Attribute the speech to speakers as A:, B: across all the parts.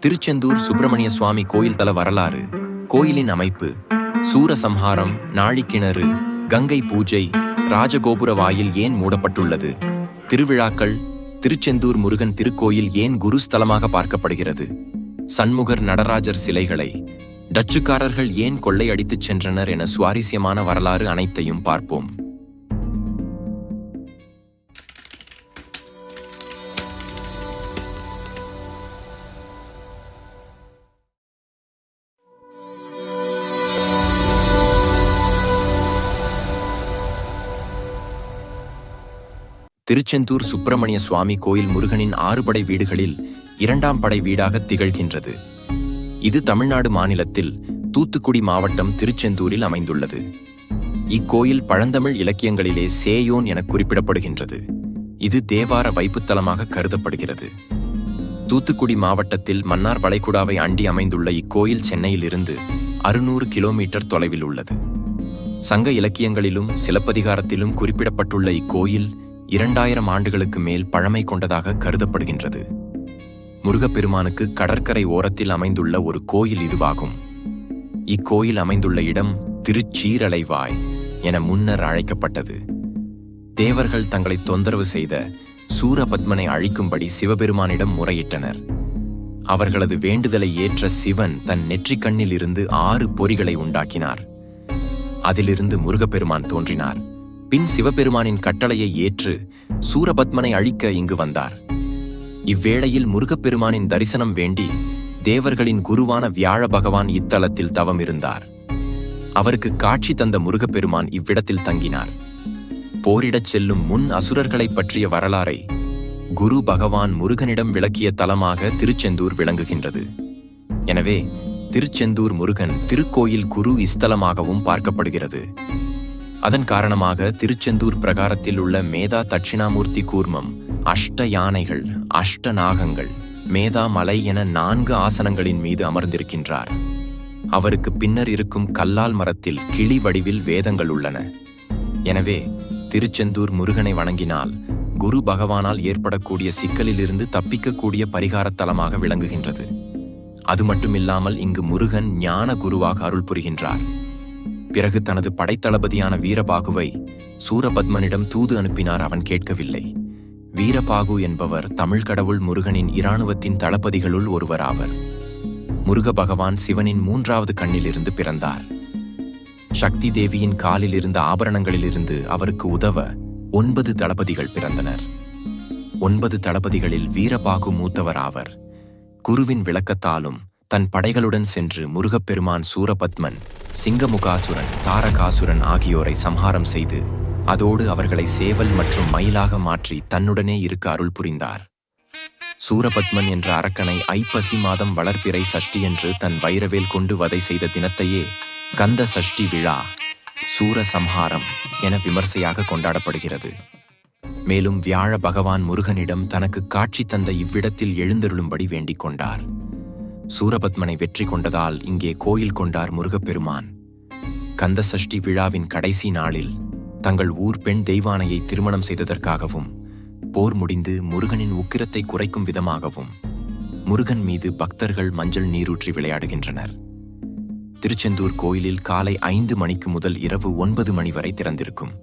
A: திருச்செந்தூர் சுப்பிரமணிய சுவாமி கோயில் தல வரலாறு கோயிலின் அமைப்பு சூரசம்ஹாரம் நாழிக்கிணறு கங்கை பூஜை ராஜகோபுர வாயில் ஏன் மூடப்பட்டுள்ளது? திருவிழாக்கள் திருச்செந்தூர் முருகன் திருக்கோயில் ஏன் குருஸ்தலமாக பார்க்கப்படுகிறது? சண்முகர் நடராஜர் சிலைகளை டச்சுக்காரர்கள் ஏன் கொள்ளையடித்துச் சென்றனர் என சுவாரஸ்யமான வரலாறு அனைத்தையும் பார்ப்போம். திருச்செந்தூர் சுப்பிரமணிய சுவாமி கோயில் முருகனின் ஆறு படை வீடுகளில் இரண்டாம் படை வீடாக திகழ்கின்றது. இது தமிழ்நாடு மாநிலத்தில் தூத்துக்குடி மாவட்டம் திருச்செந்தூரில் அமைந்துள்ளது. இக்கோயில் பழந்தமிழ் இலக்கியங்களிலே சேயோன் என குறிப்பிடப்படுகின்றது. இது தேவார வைப்புத்தலமாக கருதப்படுகிறது. தூத்துக்குடி மாவட்டத்தில் மன்னார் வளைகுடாவை அண்டி அமைந்துள்ள இக்கோயில் சென்னையிலிருந்து அறுநூறு கிலோமீட்டர் தொலைவில் உள்ளது. சங்க இலக்கியங்களிலும் சிலப்பதிகாரத்திலும் குறிப்பிடப்பட்டுள்ள இக்கோயில் இரண்டாயிரம் ஆண்டுகளுக்கு மேல் பழமை கொண்டதாக கருதப்படுகின்றது. முருகப்பெருமானுக்கு கடற்கரை ஓரத்தில் அமைந்துள்ள ஒரு கோயில் இதுவாகும். இக்கோயில் அமைந்துள்ள இடம் திருச்சீரலைவாய் என முன்னர் அழைக்கப்பட்டது. தேவர்கள் தங்களை தொந்தரவு செய்த சூரபத்மனை அழிக்கும்படி சிவபெருமானிடம் முறையிட்டனர். அவர்களது வேண்டுதலை ஏற்ற சிவன் தன் நெற்றிக் கண்ணில் இருந்து ஆறு பொறிகளை உண்டாக்கினார். அதிலிருந்து முருகப்பெருமான் தோன்றினார். பின் சிவபெருமானின் கட்டளையை ஏற்று சூரபத்மனை அழிக்க இங்கு வந்தார். இவ்வேளையில் முருகப்பெருமானின் தரிசனம் வேண்டி தேவர்களின் குருவான வியாழ பகவான் இத்தலத்தில் தவம் இருந்தார் அவருக்கு காட்சி தந்த முருகப்பெருமான் இவ்விடத்தில் தங்கினார். போரிடச் செல்லும் முன் அசுரர்களைப் பற்றிய வரலாறை குரு பகவான் முருகனிடம் விளக்கிய தலமாக திருச்செந்தூர் விளங்குகின்றது. எனவே திருச்செந்தூர் முருகன் திருக்கோயில் குரு இஸ்தலமாகவும் பார்க்கப்படுகிறது. அதன் காரணமாக திருச்செந்தூர் பிரகாரத்தில் உள்ள மேதா தட்சிணாமூர்த்தி கூர்மம் அஷ்ட யானைகள் அஷ்ட நாகங்கள் மேதா மலை என நான்கு ஆசனங்களின் மீது அமர்ந்திருக்கின்றார். அவருக்கு பின்னர் இருக்கும் கல்லால் மரத்தில் கிளி வடிவில் வேதங்கள் உள்ளன. எனவே திருச்செந்தூர் முருகனை வணங்கினால் குரு பகவானால் ஏற்படக்கூடிய சிக்கலிலிருந்து தப்பிக்கக்கூடிய பரிகாரத் தலமாக விளங்குகின்றது. அது மட்டுமில்லாமல் இங்கு முருகன் ஞான குருவாக அருள் புரிகின்றார். பிறகு தனது படைத்தளபதியான வீரபாகுவை சூரபத்மனிடம் தூது அனுப்பினார் அவன் கேட்கவில்லை. வீரபாகு என்பவர் தமிழ் கடவுள் முருகனின் இராணுவத்தின் தளபதிகளுள் ஒருவராவர். முருக பகவான் சிவனின் மூன்றாவது கண்ணிலிருந்து பிறந்தார். சக்தி தேவியின் காலில் இருந்த ஆபரணங்களிலிருந்து அவருக்கு உதவ ஒன்பது தளபதிகள் பிறந்தனர். ஒன்பது தளபதிகளில் வீரபாகு மூத்தவர் ஆவர் குருவின் விளக்கத்தாலும் தன் படைகளுடன் சென்று முருகப்பெருமான் சூரபத்மன் சிங்கமுகாசுரன் தாரகாசுரன் ஆகியோரை சம்ஹாரம் செய்து அதோடு அவர்களை சேவல் மற்றும் மயிலாக மாற்றி தன்னுடனே இருக்க அருள் புரிந்தார். சூரபத்மன் என்ற அரக்கனை ஐப்பசி மாதம் வளர்ப்பிறை சஷ்டி என்று தன் வைரவேல் கொண்டு வதை செய்த தினத்தையே கந்த சஷ்டி விழா சூர சம்ஹாரம் என விமர்சையாக கொண்டாடப்படுகிறது. மேலும் வியாழ பகவான் முருகனிடம் தனக்கு காட்சி தந்த இவ்விடத்தில் எழுந்தருளும்படி வேண்டிக் கொண்டார். சூரபத்மனை வெற்றி கொண்டதால் இங்கே கோயில் கொண்டார் முருகப்பெருமான். கந்தசஷ்டி விழாவின் கடைசி நாளில் தங்கள் ஊர் பெண் தெய்வானையை திருமணம் செய்ததற்காகவும் போர் முடிந்து முருகனின் உக்கிரத்தை குறைக்கும் விதமாகவும் முருகன் மீது பக்தர்கள் மஞ்சள் நீரூற்றி விளையாடுகின்றனர். திருச்செந்தூர் கோயிலில் காலை ஐந்து மணிக்கு முதல் இரவு ஒன்பது மணி வரை திறந்திருக்கும்.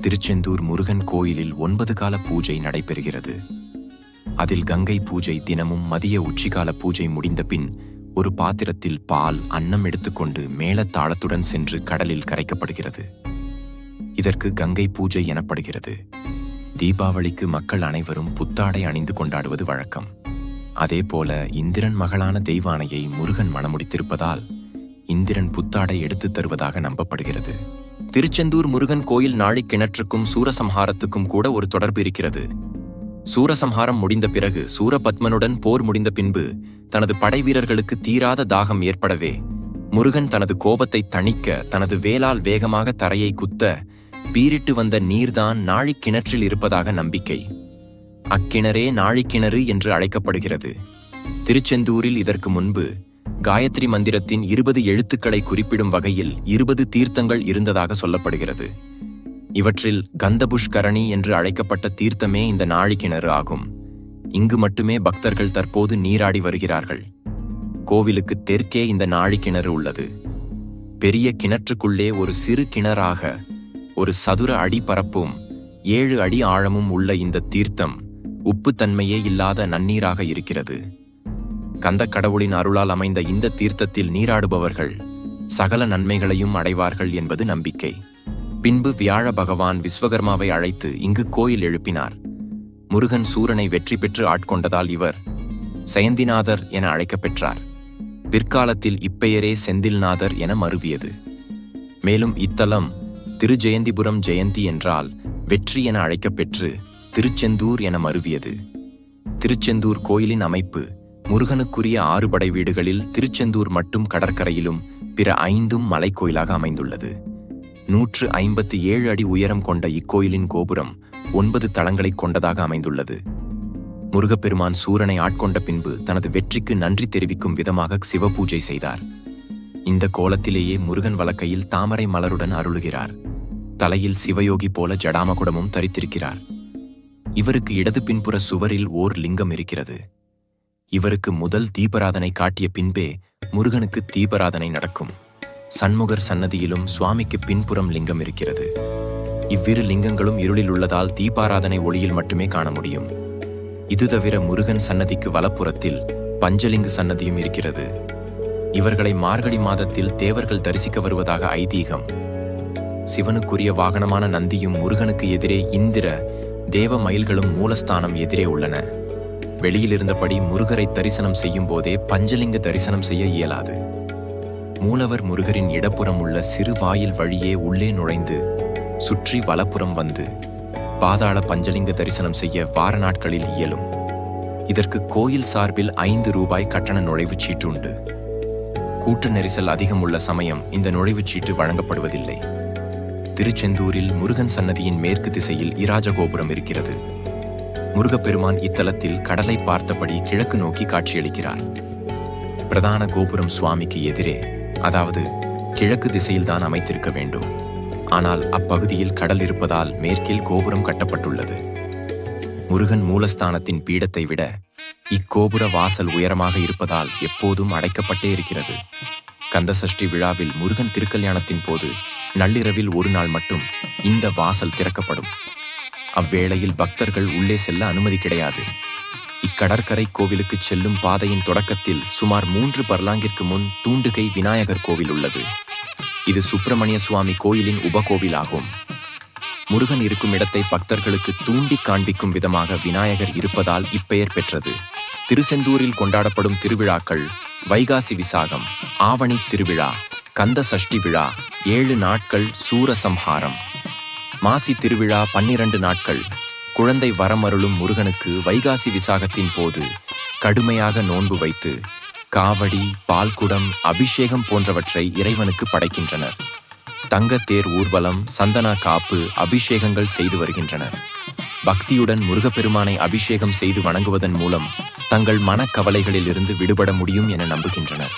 A: திருச்செந்தூர் முருகன் கோயிலில் ஒன்பது கால பூஜை நடைபெறுகிறது. அதில் கங்கை பூஜை தினமும் மதிய உச்சிகால பூஜை முடிந்த பின் ஒரு பாத்திரத்தில் பால் அன்னம் எடுத்துக்கொண்டு மேளத்தாளத்துடன் சென்று கடலில் கரைக்கப்படுகிறது. இதற்கு கங்கை பூஜை எனப்படுகிறது. தீபாவளிக்கு மக்கள் அனைவரும் புத்தாடை அணிந்து கொண்டாடுவது வழக்கம். அதேபோல இந்திரன் மகளான தெய்வானையை முருகன் மணமுடித்திருப்பதால் இந்திரன் புத்தாடை எடுத்துத் தருவதாக நம்பப்படுகிறது. திருச்செந்தூர் முருகன் கோயில் நாழிக் கிணற்றுக்கும் சூரசம்ஹாரத்துக்கும் கூட ஒரு தொடர்பு இருக்கிறது. சூரசம்ஹாரம் முடிந்த பிறகு சூரபத்மனுடன் போர் முடிந்த பின்பு தனது படைவீரர்களுக்கு தீராத தாகம் ஏற்படவே முருகன் தனது கோபத்தை தணிக்க தனது வேலால் வேகமாக தரையை குத்த பீரிட்டு வந்த நீர்தான் நாழிக் கிணற்றில் இருப்பதாக நம்பிக்கை. அக்கிணறே நாழிக்கிணறு என்று அழைக்கப்படுகிறது. திருச்செந்தூரில் இதற்கு முன்பு காயத்ரி மந்திரத்தின் இருபது எழுத்துக்களை குறிப்பிடும் வகையில் இருபது தீர்த்தங்கள் இருந்ததாக சொல்லப்படுகிறது. இவற்றில் கந்தபுஷ்கரணி என்று அழைக்கப்பட்ட தீர்த்தமே இந்த நாழிக்கிணறு ஆகும். இங்கு மட்டுமே பக்தர்கள் தற்போது நீராடி வருகிறார்கள். கோவிலுக்கு தெற்கே இந்த நாழிக்கிணறு கிணறு உள்ளது. பெரிய கிணற்றுக்குள்ளே ஒரு சிறு கிணறாக ஒரு சதுர அடி பரப்பும் ஏழு அடி ஆழமும் உள்ள இந்த தீர்த்தம் உப்புத்தன்மையே இல்லாத நன்னீராக இருக்கிறது. கந்தக் கடவுளின் அருளால் அமைந்த இந்த தீர்த்தத்தில் நீராடுபவர்கள் சகல நன்மைகளையும் அடைவார்கள் என்பது நம்பிக்கை. பின்பு வியாழ பகவான் விஸ்வகர்மாவை அழைத்து இங்கு கோயில் எழுப்பினார். முருகன் சூரனை வெற்றி பெற்று ஆட்கொண்டதால் இவர் சயந்திநாதர் என அழைக்கப் பெற்றார். பிற்காலத்தில் இப்பெயரே செந்தில்நாதர் என மருவியது. மேலும் இத்தலம் திருஜெயந்திபுரம் ஜெயந்தி என்றால் வெற்றி என அழைக்கப்பெற்று திருச்செந்தூர் என மருவியது. திருச்செந்தூர் கோயிலின் அமைப்பு முருகனுக்குரிய ஆறுபடை வீடுகளில் திருச்செந்தூர் மட்டும் கடற்கரையிலும் பிற ஐந்தும் மலைக்கோயிலாக அமைந்துள்ளது. நூற்று ஐம்பத்தி ஏழு அடி உயரம் கொண்ட இக்கோயிலின் கோபுரம் ஒன்பது தளங்களைக் கொண்டதாக அமைந்துள்ளது. முருகப்பெருமான் சூரனை ஆட்கொண்ட பின்பு தனது வெற்றிக்கு நன்றி தெரிவிக்கும் விதமாக சிவபூஜை செய்தார். இந்த கோலத்திலேயே முருகன் வழக்கையில் தாமரை மலருடன் அருளுகிறார். தலையில் சிவயோகி போல ஜடாமகுடமும் தரித்திருக்கிறார். இவருக்கு இடது பின்புற சுவரில் ஓர் லிங்கம் இருக்கிறது. இவருக்கு முதல் தீபராதனை காட்டிய பின்பே முருகனுக்கு தீபராதனை நடக்கும். சண்முகர் சன்னதியிலும் சுவாமிக்கு பின்புறம் லிங்கம் இருக்கிறது. இவ்விரு லிங்கங்களும் இருளில் உள்ளதால் தீபாராதனை ஒளியில் மட்டுமே காண முடியும். இது தவிர முருகன் சன்னதிக்கு வலப்புறத்தில் பஞ்சலிங்க சன்னதியும் இருக்கிறது. இவர்களை மார்கழி மாதத்தில் தேவர்கள் தரிசிக்க வருவதாக ஐதீகம். சிவனுக்குரிய வாகனமான நந்தியும் முருகனுக்கு எதிரே இந்திர தேவ மயில்களும் மூலஸ்தானம் எதிரே உள்ளன. வெளியில் இருந்தபடி முருகரை தரிசனம் செய்யும் போதே பஞ்சலிங்க தரிசனம் செய்ய இயலாது. மூலவர் முருகரின் இடப்புறம் உள்ள சிறு வாயில் வழியே உள்ளே நுழைந்து சுற்றி வலப்புறம் வந்து பாதாள பஞ்சலிங்க தரிசனம் செய்ய வார நாட்களில் இயலும். இதற்கு கோயில் சார்பில் ஐந்து ரூபாய் கட்டண நுழைவுச் சீட்டு உண்டு. கூட்ட நெரிசல் அதிகம் உள்ள சமயம் இந்த நுழைவுச் சீட்டு வழங்கப்படுவதில்லை. திருச்செந்தூரில் முருகன் சன்னதியின் மேற்கு திசையில் இராஜகோபுரம் இருக்கிறது. முருகப்பெருமான் இத்தலத்தில் கடலை பார்த்தபடி கிழக்கு நோக்கி காட்சியளிக்கிறார். பிரதான கோபுரம் சுவாமிக்கு எதிரே அதாவது கிழக்கு திசையில்தான் அமைத்திருக்க வேண்டும். ஆனால் அப்பகுதியில் கடல் இருப்பதால் மேற்கில் கோபுரம் கட்டப்பட்டுள்ளது. முருகன் மூலஸ்தானத்தின் பீடத்தை விட இக்கோபுர வாசல் உயரமாக இருப்பதால் எப்போதும் அடைக்கப்பட்டே இருக்கிறது. கந்தசஷ்டி விழாவில் முருகன் திருக்கல்யாணத்தின் போது நள்ளிரவில் ஒரு நாள் மட்டும் இந்த வாசல் திறக்கப்படும். அவ்வேளையில் பக்தர்கள் உள்ளே செல்ல அனுமதி கிடையாது. இக்கடற்கரை கோவிலுக்கு செல்லும் பாதையின் தொடக்கத்தில் சுமார் மூன்று பர்லாங்கிற்கு முன் தூண்டுகை விநாயகர் கோவில் உள்ளது. இது சுப்பிரமணிய சுவாமி கோயிலின் உபகோவிலாகும். முருகன் இருக்கும் இடத்தை பக்தர்களுக்கு தூண்டி காண்பிக்கும் விதமாக விநாயகர் இருப்பதால் இப்பெயர் பெற்றது. திருசெந்தூரில் கொண்டாடப்படும் திருவிழாக்கள் வைகாசி விசாகம் ஆவணி திருவிழா கந்த சஷ்டி விழா ஏழு நாட்கள் சூரசம்ஹாரம். மாசி திருவிழா பன்னிரண்டு நாட்கள் குழந்தை வரமருளும் முருகனுக்கு வைகாசி விசாகத்தின் போது கடுமையாக நோன்பு வைத்து காவடி பால்குடம் அபிஷேகம் போன்றவற்றை இறைவனுக்கு படைக்கின்றனர். தங்கத்தேர் ஊர்வலம் சந்தனா காப்பு அபிஷேகங்கள் செய்து வருகின்றனர். பக்தியுடன் முருகப்பெருமானை அபிஷேகம் செய்து வணங்குவதன் மூலம் தங்கள் மனக்கவலைகளிலிருந்து விடுபட முடியும் என நம்புகின்றனர்.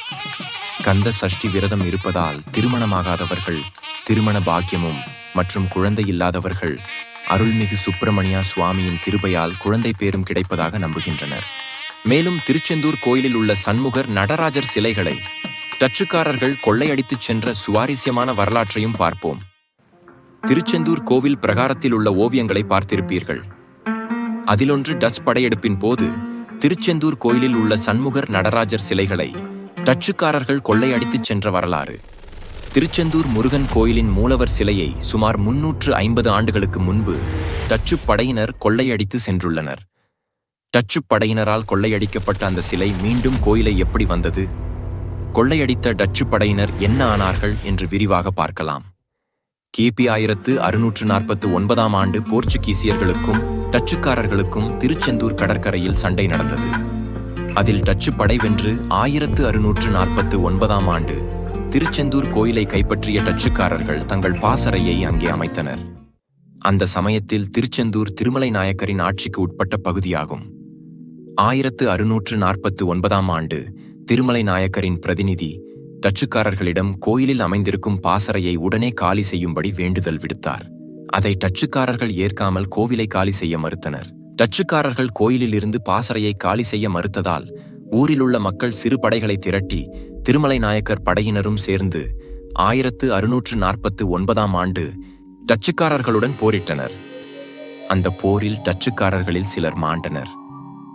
A: கந்த சஷ்டி விரதம் இருப்பதால் திருமணமாகாதவர்கள் திருமண பாக்கியமும் மற்றும் குழந்தை இல்லாதவர்கள் அருள்மிகு சுப்பிரமணியா சுவாமியின் கிருபையால் குழந்தை பேரும் கிடைப்பதாக நம்புகின்றனர். மேலும் திருச்செந்தூர் கோயிலில் உள்ள சண்முகர் நடராஜர் சிலைகளை டச்சுக்காரர்கள் கொள்ளையடித்துச் சென்ற சுவாரஸ்யமான வரலாற்றையும் பார்ப்போம். திருச்செந்தூர் கோவில் பிரகாரத்தில் உள்ள ஓவியங்களை பார்த்திருப்பீர்கள். அதிலொன்று டச் படையெடுப்பின் போது திருச்செந்தூர் கோயிலில் உள்ள சண்முகர் நடராஜர் சிலைகளை டச்சுக்காரர்கள் கொள்ளையடித்துச் சென்ற வரலாறு. திருச்செந்தூர் முருகன் கோயிலின் மூலவர் சிலையை சுமார் முன்னூற்று ஐம்பது ஆண்டுகளுக்கு முன்பு டச்சுப் படையினர் கொள்ளையடித்து சென்றுள்ளனர். டச்சுப் படையினரால் கொள்ளையடிக்கப்பட்ட அந்த சிலை மீண்டும் கோயிலை எப்படி வந்தது? கொள்ளையடித்த டச்சு படையினர் என்ன ஆனார்கள் என்று விரிவாக பார்க்கலாம். கிபி ஆயிரத்து அறுநூற்று நாற்பத்து ஒன்பதாம் ஆண்டு போர்ச்சுகீசியர்களுக்கும் டச்சுக்காரர்களுக்கும் திருச்செந்தூர் கடற்கரையில் சண்டை நடந்தது. அதில் டச்சு படை வென்று ஆயிரத்து அறுநூற்று நாற்பத்து ஒன்பதாம் ஆண்டு திருச்செந்தூர் கோயிலை கைப்பற்றிய டச்சுக்காரர்கள் தங்கள் பாசறையை அங்கே அமைத்தனர். அந்த சமயத்தில் திருச்செந்தூர் திருமலை நாயக்கரின் ஆட்சிக்கு உட்பட்ட பகுதியாகும். ஆயிரத்து அறுநூற்று நாற்பத்து ஒன்பதாம் ஆண்டு திருமலை நாயக்கரின் பிரதிநிதி டச்சுக்காரர்களிடம் கோயிலில் அமைந்திருக்கும் பாசறையை உடனே காலி செய்யும்படி வேண்டுதல் விடுத்தார். அதை டச்சுக்காரர்கள் ஏற்காமல் கோவிலை காலி செய்ய மறுத்தனர். டச்சுக்காரர்கள் கோயிலிலிருந்து பாசறையை காலி செய்ய மறுத்ததால் ஊரிலுள்ள மக்கள் சிறு படைகளை திரட்டி திருமலை நாயக்கர் படையினரும் சேர்ந்து ஆயிரத்து அறுநூற்று நாற்பத்து ஒன்பதாம் ஆண்டு டச்சுக்காரர்களுடன் போரிட்டனர். அந்த போரில் டச்சுக்காரர்களில் சிலர் மாண்டனர்.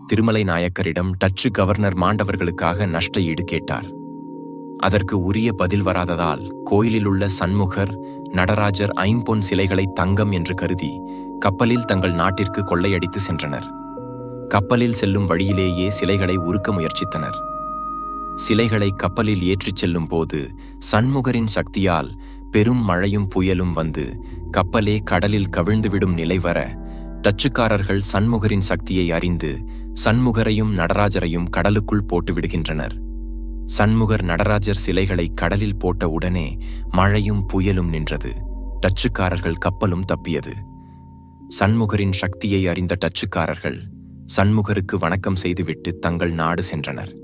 A: திருமலை நாயக்கரிடம் டச்சு கவர்னர் மாண்டவர்களுக்காக நஷ்ட ஈடு கேட்டார். அதற்கு உரிய பதில் வராததால் கோயிலிலுள்ள சண்முகர் நடராஜர் ஐம்பொன் சிலைகளை தங்கம் என்று கருதி கப்பலில் தங்கள் நாட்டிற்கு கொள்ளையடித்து சென்றனர். கப்பலில் செல்லும் வழியிலேயே சிலைகளை உருக்க முயற்சித்தனர். சிலைகளை கப்பலில் ஏற்றிச் செல்லும் போது சண்முகரின் சக்தியால் பெரும் மழையும் புயலும் வந்து கப்பலே கடலில் கவிழ்ந்துவிடும் நிலை வர டச்சுக்காரர்கள் சண்முகரின் சக்தியை அறிந்து சண்முகரையும் நடராஜரையும் கடலுக்குள் போட்டு விடுகின்றனர் சண்முகர் நடராஜர் சிலைகளை கடலில் போட்ட உடனே மழையும் புயலும் நின்றது. டச்சுக்காரர்கள் கப்பலும் தப்பியது. சண்முகரின் சக்தியை அறிந்த டச்சுக்காரர்கள் சண்முகருக்கு வணக்கம் செய்துவிட்டு தங்கள் நாடு சென்றனர்.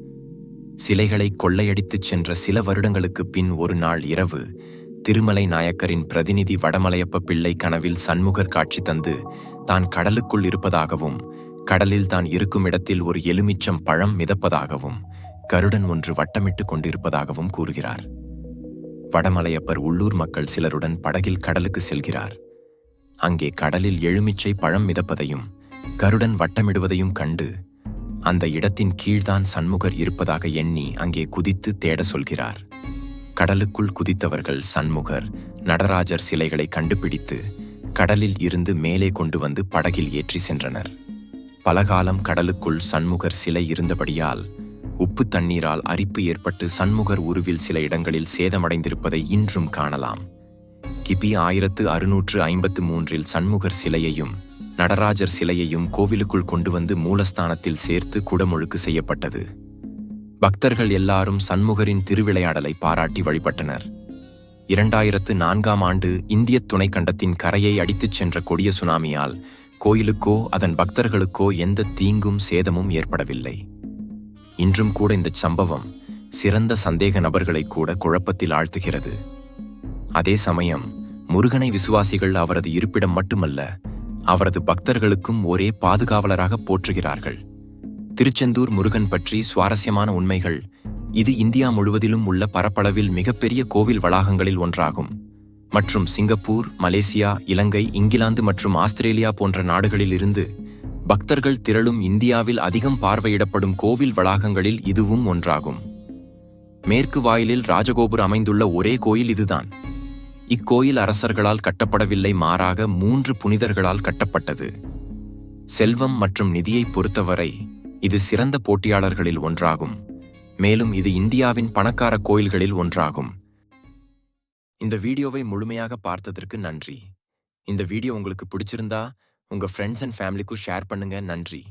A: சிலைகளை கொள்ளையடித்துச் சென்ற சில வருடங்களுக்குப் பின் ஒரு நாள் இரவு திருமலை நாயக்கரின் பிரதிநிதி வடமலையப்ப பிள்ளை கனவில் சண்முகர் காட்சி தந்து தான் கடலுக்குள் இருப்பதாகவும் கடலில் தான் இருக்கும் இடத்தில் ஒரு எலுமிச்சம் பழம் மிதப்பதாகவும் கருடன் ஒன்று வட்டமிட்டுக் கொண்டிருப்பதாகவும் கூறுகிறார். வடமலையப்பர் உள்ளூர் மக்கள் சிலருடன் படகில் கடலுக்கு செல்கிறார். அங்கே கடலில் எலுமிச்சை பழம் மிதப்பதையும் கருடன் வட்டமிடுவதையும் கண்டு அந்த இடத்தின் கீழ்தான் சண்முகர் இருப்பதாக எண்ணி அங்கே குதித்து தேட சொல்கிறார். கடலுக்குள் குதித்தவர்கள் சண்முகர் நடராஜர் சிலைகளை கண்டுபிடித்து கடலில் இருந்து மேலே கொண்டு வந்து படகில் ஏற்றி சென்றனர். பலகாலம் கடலுக்குள் சண்முகர் சிலை இருந்தபடியால் உப்பு தண்ணீரால் அரிப்பு ஏற்பட்டு சண்முகர் உருவில் சில இடங்களில் சேதமடைந்திருப்பதை இன்றும் காணலாம். கிபி ஆயிரத்து அறுநூற்று ஐம்பத்து மூன்றில் சண்முகர் சிலையையும் நடராஜர் சிலையையும் கோவிலுக்குள் கொண்டு வந்து மூலஸ்தானத்தில் சேர்த்து குடமுழுக்கு செய்யப்பட்டது. பக்தர்கள் எல்லாரும் சண்முகரின் திருவிளையாடலை பாராட்டி வழிபட்டனர். இரண்டாயிரத்து நான்காம் ஆண்டு இந்திய துணைக்கண்டத்தின் கரையை அடித்துச் சென்ற கொடிய சுனாமியால் கோயிலுக்கோ அதன் பக்தர்களுக்கோ எந்த தீங்கும் சேதமும் ஏற்படவில்லை. இன்றும் கூட இந்த சம்பவம் சிறந்த சந்தேக நபர்களை கூட குழப்பத்தில் ஆழ்த்துகிறது. அதே சமயம் முருகனை விசுவாசிகள் அவரது இருப்பிடம் மட்டுமல்ல அவரது பக்தர்களுக்கும் ஒரே பாதுகாவலராக போற்றுகிறார்கள். திருச்செந்தூர் முருகன் பற்றி சுவாரஸ்யமான உண்மைகள் இது இந்தியா முழுவதிலும் உள்ள பரப்பளவில் மிகப்பெரிய கோவில் வளாகங்களில் ஒன்றாகும். மற்றும் சிங்கப்பூர் மலேசியா இலங்கை இங்கிலாந்து மற்றும் ஆஸ்திரேலியா போன்ற நாடுகளில் இருந்து பக்தர்கள் திரளும் இந்தியாவில் அதிகம் பார்வையிடப்படும் கோவில் வளாகங்களில் இதுவும் ஒன்றாகும். மேற்கு வாயிலில் ராஜகோபுர் அமைந்துள்ள ஒரே கோயில் இதுதான். இக்கோயில் அரசர்களால் கட்டப்படவில்லை மாறாக மூன்று புனிதர்களால் கட்டப்பட்டது. செல்வம் மற்றும் நிதியை பொறுத்தவரை இது சிறந்த போட்டியாளர்களில் ஒன்றாகும். மேலும் இது இந்தியாவின் பணக்கார கோயில்களில் ஒன்றாகும். இந்த வீடியோவை முழுமையாக பார்த்ததற்கு நன்றி. இந்த வீடியோ உங்களுக்கு பிடிச்சிருந்தா உங்க ஃப்ரெண்ட்ஸ் அண்ட் ஃபேமிலிக்கும் ஷேர் பண்ணுங்க. நன்றி.